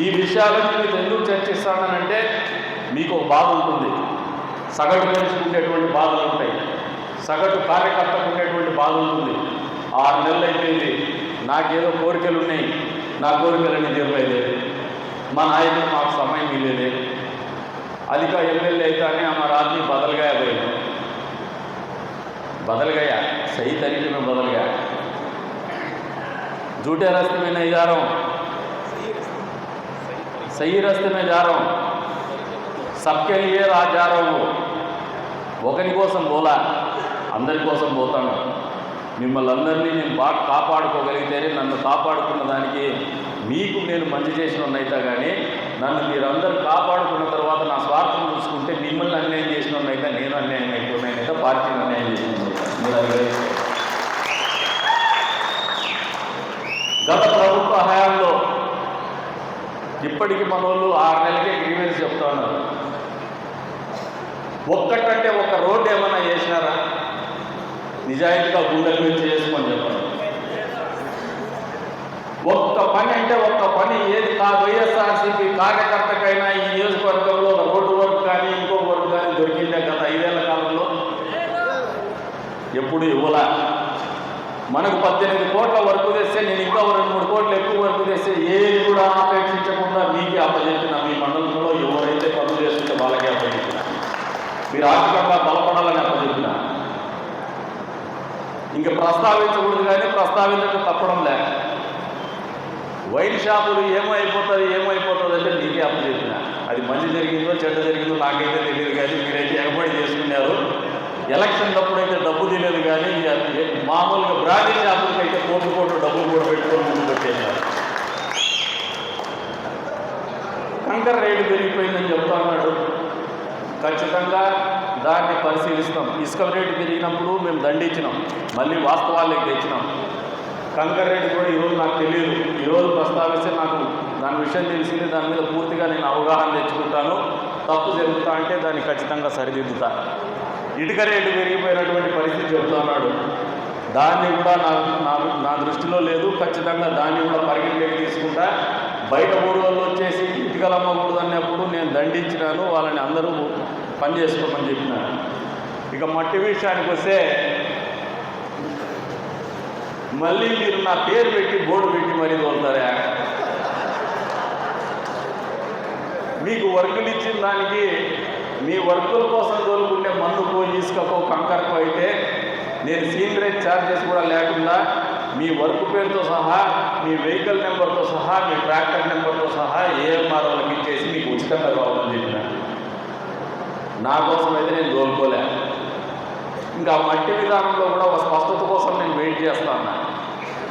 ఈ విషయాలను నేను ఎందుకు చర్చిస్తానంటే మీకు బాధ ఉంటుంది. సగటు మనిషికి ఉండేటువంటి బాధలు ఉంటాయి. సగటు కార్యకర్తకు ఉండేటువంటి బాధ ఉంటుంది. ఆరు నెలలు అయిపోయింది. నాకేదో కోరికలు ఉన్నాయి. నా కోరికలన్నీ తీరలేదు మా నాయకుడు మాకు సమయం ఇవ్వలేదు. అధిక ఎమ్మెల్యే అయితేనే మా రాజ్యం బదలుగా పోయాను బదలుగా సహీ తరీకే మేము బదలుగా. జూటే రాష్ట్రమైన ఇదారం सही रास्ते में जा रहा हूँ सबके लिए రా जा रहा हूँ ఒకరి కోసం పోలా అందరి కోసం పోతాను మిమ్మల్ని అందరినీ నేను బాగా కాపాడుకోగలిగితేనే నన్ను కాపాడుకున్న దానికి మీకు నేను మంచి చేసిన అయితే కానీ నన్ను మీరందరూ కాపాడుకున్న తర్వాత నా స్వార్థం చూసుకుంటే మిమ్మల్ని అన్యాయం చేసిన అయితే నేను అన్యాయం అయిపోయినైతే పార్టీని అన్యాయం చేసిన మీరు అది గ్రహించాలి. గత ప్రభుత్వ హయాంలో ఇప్పటికి మన వాళ్ళు ఆరు నెలలకే గ్రీవెన్స్ చెప్తా ఉన్నారు. ఒక్కటంటే ఒక రోడ్డు ఏమైనా చేసినారా? నిజాయితీగా గుండెల మీద చేసుకొని చెప్పండి. ఒక్క పని అంటే ఒక్క పని ఏది కా వైఎస్ఆర్సీపీ కార్యకర్తకైనా ఈ నియోజకవర్గంలో ఒక రోడ్డు వర్క్ కానీ ఇంకో వర్క్ కానీ దొరికిందే గత ఐదేళ్ళ కాలంలో? ఎప్పుడు ఇవ్వలా? మనకు పద్దెనిమిది కోట్ల వర్క్ తెస్తే నేను ఇంకా రెండు మూడు కోట్లు ఎక్కువ వర్క్ తెస్తే ఏది కూడా అపేక్షించకుండా మీకే అప్పచెప్పిన మీ మండలంలో ఎవరైతే పనులు చేస్తుంటే వాళ్ళకే అప్పచెప్పిన. మీరు ఆర్థికంగా బలపడాలని అప్పచెప్పిన. ఇంకా ప్రస్తావించకూడదు కానీ ప్రస్తావించడం తప్పడం లే. వైన్ షాపులు ఏమైపోతుంది ఏమైపోతుంది అంటే మీకే అప్పచెప్పిన. అది మంచి జరిగిందో చెడ్డ జరిగిందో నాకైతే తెలియదు కానీ మీరైతే ఎగబడి చేసుకున్నారు. ఎలక్షన్ అప్పుడైతే డబ్బు తెలియదు కానీ మామూలుగా బ్రాండీ షాపులకి అయితే కోట్లు కోట్లు డబ్బులు కూడా పెట్టుకొని ముందు పెట్టేశారు కంకర రేటు పెరిగిపోయిందని చెప్తా ఉన్నాడు. ఖచ్చితంగా దాన్ని పరిశీలిస్తాం. ఇసుక రేటు పెరిగినప్పుడు మేము దండించినాం. మళ్ళీ వాస్తవాలకు తెచ్చినాం. కంకర రేటు కూడా ఈరోజు నాకు తెలియదు. ఈరోజు ప్రస్తావిస్తే నాకు దాని విషయం తెలిసింది. దాని మీద పూర్తిగా నేను అవగాహన తెచ్చుకుంటాను. తప్పు జరుగుతా అంటే దాన్ని ఖచ్చితంగా సరిదిద్దుతా. ఇటుక రేటు పెరిగిపోయినటువంటి పరిస్థితి చెబుతున్నాడు దాన్ని కూడా నా నా దృష్టిలో లేదు. ఖచ్చితంగా దాన్ని కూడా పరిగణలోకి తీసుకుంటా. బయట ఊరు వచ్చేసి ఇటుకలు అమ్మకూడదు అన్నప్పుడు నేను దండించినాను. వాళ్ళని అందరూ పని చేసుకోమని చెప్పినాను ఇక మట్టి విషయానికి వస్తే మళ్ళీ మీరు నా పేరు పెట్టి బోర్డు పెట్టి మరీ తోలుతారా? మీకు వర్కులు ఇచ్చిన దానికి మీ వర్కుల కోసం మందు మందుకో ఇసుకకో కంకరకో అయితే నేను సీనియరేజ్ ఛార్జెస్ కూడా లేకుండా మీ వర్క్ పేరుతో సహా మీ వెహికల్ నెంబర్తో సహా మీ ట్రాక్టర్ నెంబర్తో సహా ఏఎంఆర్ వాళ్ళకి ఇచ్చేసి మీకు ఉచితంగా కావాలని చెప్పిన. నా కోసం అయితే నేను తోలుకోలే. ఇంకా మట్టి విధానంలో కూడా ఒక స్పష్టత కోసం నేను వెయిట్ చేస్తా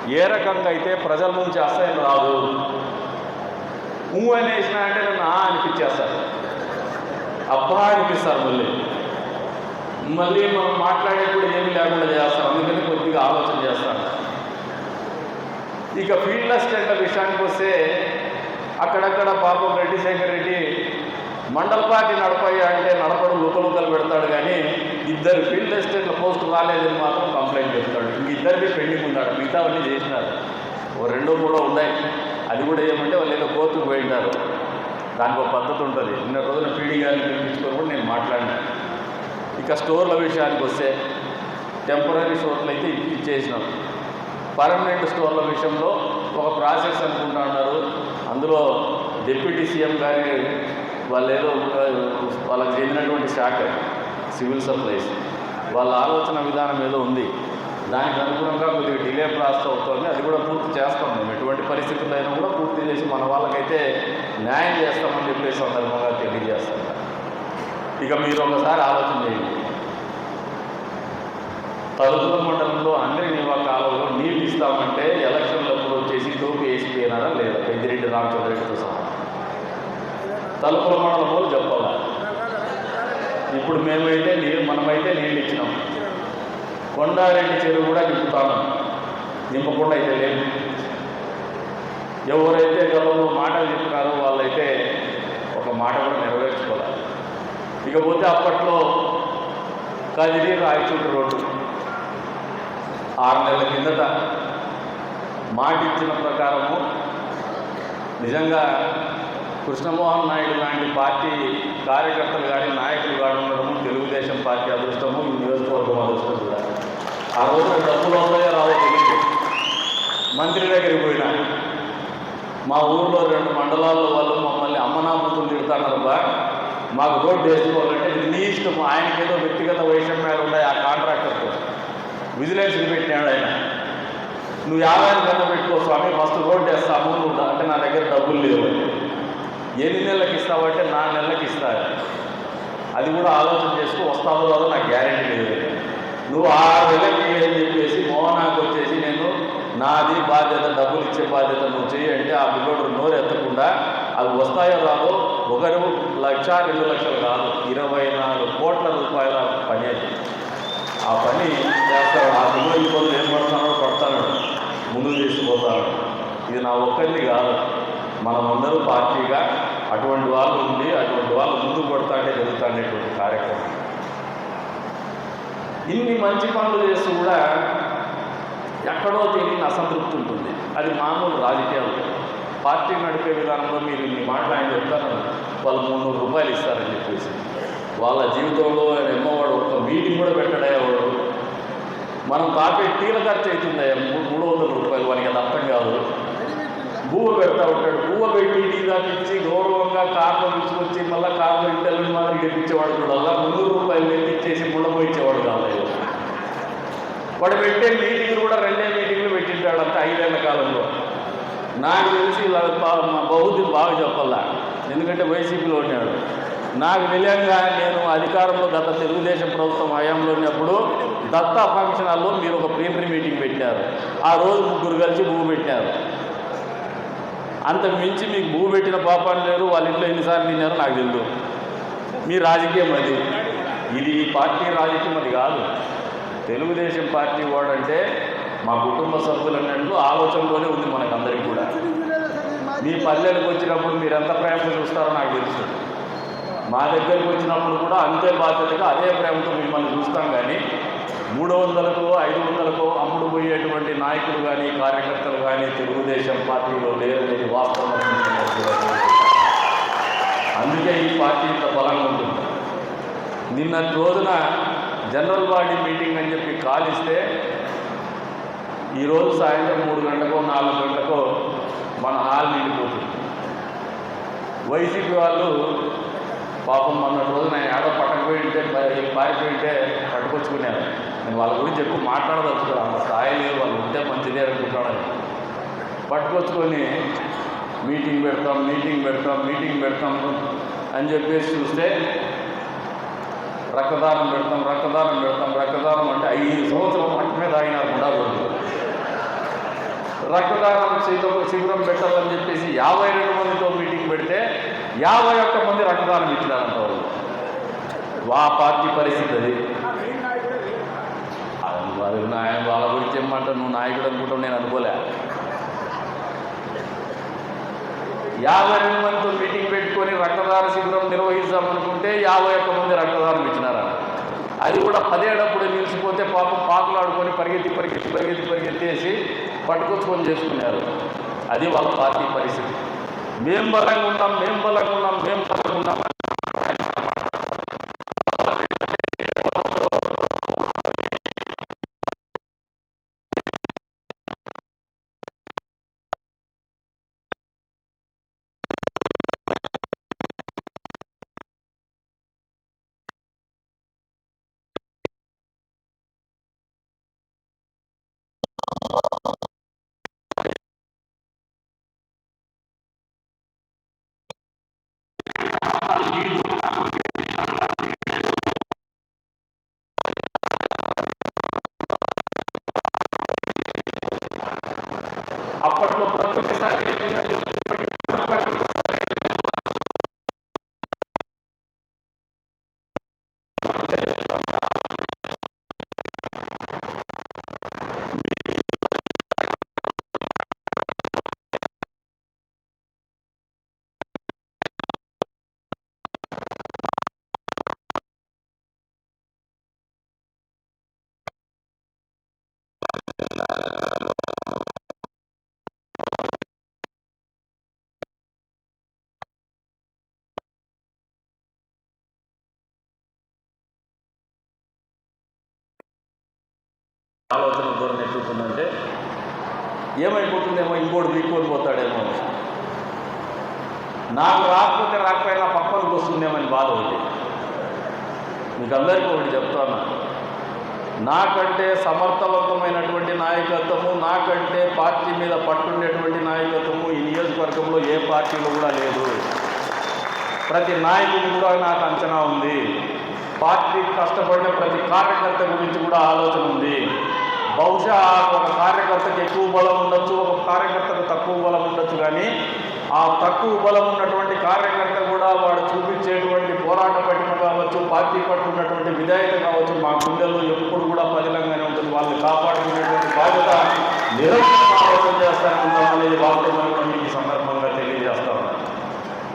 ఏ రకంగా అయితే ప్రజల నుంచి అసహ్యం రాదు. ఊ వేసినా అంటే నన్ను ఆ అనిపించేస్తారు. అబ్బా అనిపిస్తారు మళ్ళీ. మళ్ళీ మనం మాట్లాడేప్పుడు ఏమి లేకుండా చేస్తాం. అందుకని కొద్దిగా ఆలోచన చేస్తాను. ఇక ఫీల్డ్ అసిస్టెంట్ల విషయానికి వస్తే అక్కడక్కడ పాపం రెడ్డి శేఖర్ రెడ్డి మండల పార్టీ నడపాయి అంటే నడపడం లుకలుకలు పెడతాడు కానీ ఇద్దరు ఫీల్డ్ అసిస్టెంట్ల పోస్ట్ రాలేదని మాత్రం కంప్లైంట్ చేస్తాడు. ఇంక ఇద్దరిది పెండింగ్ ఉన్నాడు మిగతావన్నీ చేసినారు. ఓ రెండో కూడా ఉన్నాయి. అది కూడా ఏమంటే వాళ్ళు ఏదో కోర్టుకు పోయింటారు. దానికి ఒక పద్ధతి ఉంటుంది. నిన్న రోజున పీడీ గారిని పిలిపించుకొని కూడా నేను మాట్లాడినాను ఇక స్టోర్ల విషయానికి వస్తే టెంపరీ స్టోర్లు అయితే ఇచ్చేసినాం. పర్మనెంట్ స్టోర్ల విషయంలో ఒక ప్రాసెస్ అనుకుంటా ఉన్నారు. అందులో డిప్యూటీ సీఎం గారి వాళ్ళు ఏదో వాళ్ళకి చెందినటువంటి శాఖ సివిల్ సప్లైస్. వాళ్ళ ఆలోచన విధానం ఏదో ఉంది. దానికి అనుగుణంగా కొద్దిగా డిలే ప్రాసెస్ అవుతుంది. అది కూడా పూర్తి చేస్తాం మేము. ఎటువంటి పరిస్థితుల్లో అయినా కూడా పూర్తి చేసి మన వాళ్ళకైతే న్యాయం చేస్తామని చెప్పేసి సందర్భంగా తెలియజేస్తాం. ఇక మీరు ఒకసారి ఆలోచన చేయండి. తలుపుల మండలంలో అందరి నివా కాలంలో నీళ్ళు ఇస్తామంటే ఎలక్షన్లప్పుడు వచ్చేసి టోపీ వేసిపోయినారా లేదా? పెద్దిరెడ్డి రామచంద్రెడ్డితో సహా. తలుపుల మండలం వాళ్ళు చెప్పాలా? ఇప్పుడు మేమైతే నీళ్ళు మనమైతే నీళ్ళు ఇచ్చినాం. కొండారెడ్డి చెరువు కూడా నింపుతాను నింపకుండా అయితే లేదు. ఎవరైతే గతంలో మాటలు చెప్పినారో వాళ్ళైతే ఒక మాట కూడా నెరవేరు ఇకపోతే అప్పట్లో కదిలి రాయచూటి రోడ్డు. ఆరు నెలల కిందట మాట ఇచ్చిన ప్రకారము నిజంగా కృష్ణమోహన్ నాయుడు లాంటి పార్టీ కార్యకర్తలు కానీ నాయకులు కానీ ఉండడము తెలుగుదేశం పార్టీ అదృష్టము ఈ నియోజకవర్గం అదృష్టం కూడా. ఆ రోజు డబ్బులు వస్తాయో రావో తెలియదు. మంత్రి దగ్గరికి పోయినా మా ఊర్లో రెండు మండలాల్లో వాళ్ళు మమ్మల్ని అమ్మనామతులు తిడతాన్నారు బా. మాకు రోడ్డు వేసుకోవాలంటే ఇది నీ ఇష్టం. ఆయనకి ఏదో వ్యక్తిగత వైషమ్యాలు ఉన్నాయి ఆ కాంట్రాక్టర్తో. విజిలెన్స్ పెట్టినాడు ఆయన. నువ్వు యాభై కింద పెట్టుకో స్వామి ఫస్ట్ రోడ్డు వేస్తాము నువ్వు అంటే నా దగ్గర డబ్బులు లేవు. ఎన్ని నెలలకు ఇస్తావంటే నా నెలలకు ఇస్తాను అది కూడా ఆలోచన చేసుకో వస్తావో రాదో నాకు గ్యారెంటీ లేదు. నువ్వు ఆరు నెలలకి అని చెప్పేసి మోహనాకు వచ్చేసి నేను నాది బాధ్యత డబ్బులు ఇచ్చే బాధ్యత నువ్వు చేయంటే ఆ పిల్లోడు నోరు ఎత్తకుండా అవి వస్తాయో రాదో ఒకరు లక్ష రెండు లక్షలు కాదు ఇరవై నాలుగు కోట్ల రూపాయల పని అది. ఆ పని చేస్తాడు. ఆ పిల్లలు ఇబ్బందులు ఏం పడతానో పడతాడు ముందుకు తీసుకుపోతాడు. ఇది నా ఒక్కరిది కాదు. మనమందరూ పార్టీగా అటువంటి వాళ్ళు ఉండి అటువంటి వాళ్ళు ముందు పడతాంటే జరుగుతాడేటువంటి కార్యక్రమం. ఇన్ని మంచి పనులు చేస్తూ కూడా ఎక్కడో తెలియని అసంతృప్తి ఉంటుంది. అది మామూలు రాజకీయాలు. పార్టీ నడిపే విధానంలో మీరు ఇన్ని మాటలు ఆయన చెప్తారు వాళ్ళు మూడు రూపాయలు ఇస్తారని చెప్పేసి. వాళ్ళ జీవితంలో ఆయన ఎమ్మవాడు ఒక మీటింగ్ కూడా పెట్టడయ్యా వాడు. మనం తాపే టీల ఖర్చు అవుతుందయ్యా మూడు మూడు వందల రూపాయలు వానికి అది అర్థం కాదు. భూవ పెడతా ఉంటాడు. బువ్వ పెట్టి టీ దాకిచ్చి గౌరవంగా కార్లో తీసుకొచ్చి మళ్ళీ కార్లో ఇంటర్వ్యూ మాదిరి గెలిపించేవాడు కూడా అలా మున్నూరు రూపాయలు తెప్పించేసి ముళ్ళపోయించేవాడు కాదు వాడు పెట్టే మీటింగ్లు కూడా రెండే మీటింగ్లు పెట్టింటాడు అంత ఐదేళ్ళ కాలంలో. నాకు తెలిసి వాళ్ళ పా- మా బాగా చెప్పాలా? ఎందుకంటే వైసీపీలో ఉన్నాడు. నాకు తెలియంగా నేను అధికారంలో గత తెలుగుదేశం ప్రభుత్వం హయాంలో ఉన్నప్పుడు దత్తా ఫంక్షన్ హాల్లో మీరు ఒక ప్రీమియర్ మీటింగ్ పెట్టారు. ఆ రోజు ముగ్గురు కలిసి భూ పెట్టారు. అంతకు మించి మీకు భూ పెట్టిన పాపాన్ని లేరు. వాళ్ళ ఇంట్లో ఎన్నిసార్లు తిన్నారో నాకు తెలియదు మీ రాజకీయం అది. ఇది ఈ పార్టీ రాజకీయం అది కాదు. తెలుగుదేశం పార్టీ వాడంటే మా కుటుంబ సభ్యులు అన్నట్టు ఆలోచనలోనే ఉంది మనకందరికీ కూడా. మీ పల్లెలకు వచ్చినప్పుడు మీరు ఎంత ప్రేమతో చూస్తారో నాకు తెలుసు. మా దగ్గరికి వచ్చినప్పుడు కూడా అంతే బాధ్యతగా అదే ప్రేమతో మిమ్మల్ని చూస్తాం కానీ మూడు వందలకు ఐదు వందలకు అమ్ముడు పోయేటువంటి నాయకులు కానీ కార్యకర్తలు కానీ తెలుగుదేశం పార్టీలో లేరనేది వాస్తవం అందుకే ఈ పార్టీ ఇంత బలంగా ఉంటుంది. నిన్న రోజున జనరల్ బాడీ మీటింగ్ అని చెప్పి కాల్ ఇస్తే ఈరోజు సాయంత్రం మూడు గంటకో నాలుగు గంటకో మన హాల్ నిండిపోతుంది. వైసీపీ వాళ్ళు పాపం మొన్న రోజున ఏడో పట్టకపోయి ఉంటే ప- పారిపోయి పట్టుకొచ్చుకున్నారు నేను వాళ్ళ గురించి ఎక్కువ మాట్లాడదలుచుకున్నాను. అంత స్థాయి లేదు వాళ్ళు ఉంటే మంచిదే అనుకుంటాడని. పట్టుకొచ్చుకొని మీటింగ్ పెడతాం మీటింగ్ పెడతాం మీటింగ్ పెడతాం అని చెప్పేసి చూస్తే రక్తదానం పెడతాం రక్తదానం పెడతాం రక్తదానం అంటే ఐదు సంవత్సరం పట్టమే తాగినారు కూడా రక్తదానం శిబిరం శిబిరం పెట్టాలని చెప్పేసి యాభై రెండు మందితో మీటింగ్ పెడితే యాభై ఒక్క మంది రక్తదానం ఇచ్చినారంట వాళ్ళు. వా పార్టీ పరిస్థితి అది. అది వాళ్ళ వాళ్ళ గురించి ఏమంటావు? నువ్వు నాయకుడు అనుకుంటావు నేను అనుకోలే. యాభై రెండు మందితో మీటింగ్ పెట్టుకొని రక్తదాన శిబిరం నిర్వహిస్తామనుకుంటే యాభై ఒక్క మంది రక్తదానం ఇచ్చినారంట అది కూడా పదేటప్పుడు నిలిచిపోతే పాపం పాకులాడుకొని పరిగెత్తి పరిగెత్తి పరిగెత్తి పరిగెత్తేసి పట్టుకొచ్చుకొని చేసుకున్నారు. అది వాళ్ళ పార్టీ పరిస్థితి. మేము బలంగా ఉన్నాం మేము బలంగా బలంగా ఉన్నాం జరుగుతుందంటే ఏమైపోతుందేమో ఇంకోటి దిక్కుని పోతాడేమో నాకు రాకపోతే రాకపోయినా పక్కనకు వస్తుందేమని బాధ ఒకటి మీకు అందరికీ ఒకటి చెప్తాను. నాకంటే సమర్థవంతమైనటువంటి నాయకత్వము నాకంటే పార్టీ మీద పట్టుండేటువంటి నాయకత్వము ఈ నియోజకవర్గంలో ఏ పార్టీలో కూడా లేదు. ప్రతి నాయకుని కూడా నాకు అంచనా ఉంది. పార్టీ కష్టపడిన ప్రతి కార్యకర్త గురించి కూడా ఆలోచన ఉంది. బహుశా ఒక కార్యకర్తకి ఎక్కువ బలం ఉండొచ్చు ఒక కార్యకర్తకు తక్కువ బలం ఉండొచ్చు కానీ ఆ తక్కువ బలం ఉన్నటువంటి కార్యకర్త కూడా వాడు చూపించేటువంటి పోరాట పట్టిన కావచ్చు పార్టీ పట్టుకున్నటువంటి ఉన్నటువంటి విధేయత కావచ్చు మా గుండెల్లో ఎప్పుడు కూడా పదిలంగానే ఉంటుంది. వాళ్ళని కాపాడుకునేటువంటి బాధ్యత నిరంతరం ఆలోచన చేస్తానే మీకు ఈ సందర్భంగా తెలియజేస్తా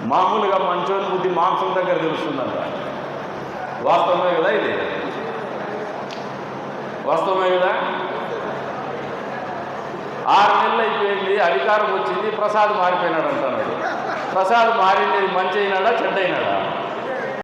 మామూలుగా మంచోని బుద్ధి మాంసం దగ్గర తెలుస్తుందంట. వాస్తవమే కదా ఇది? వాస్తవమే కదా? ఆరు నెలలు అయిపోయింది అధికారం వచ్చింది ప్రసాద్ మారిపోయినాడు అంటున్నాడు ప్రసాద్ మారింది మంచి అయినాడా చెడ్డ అయినాడా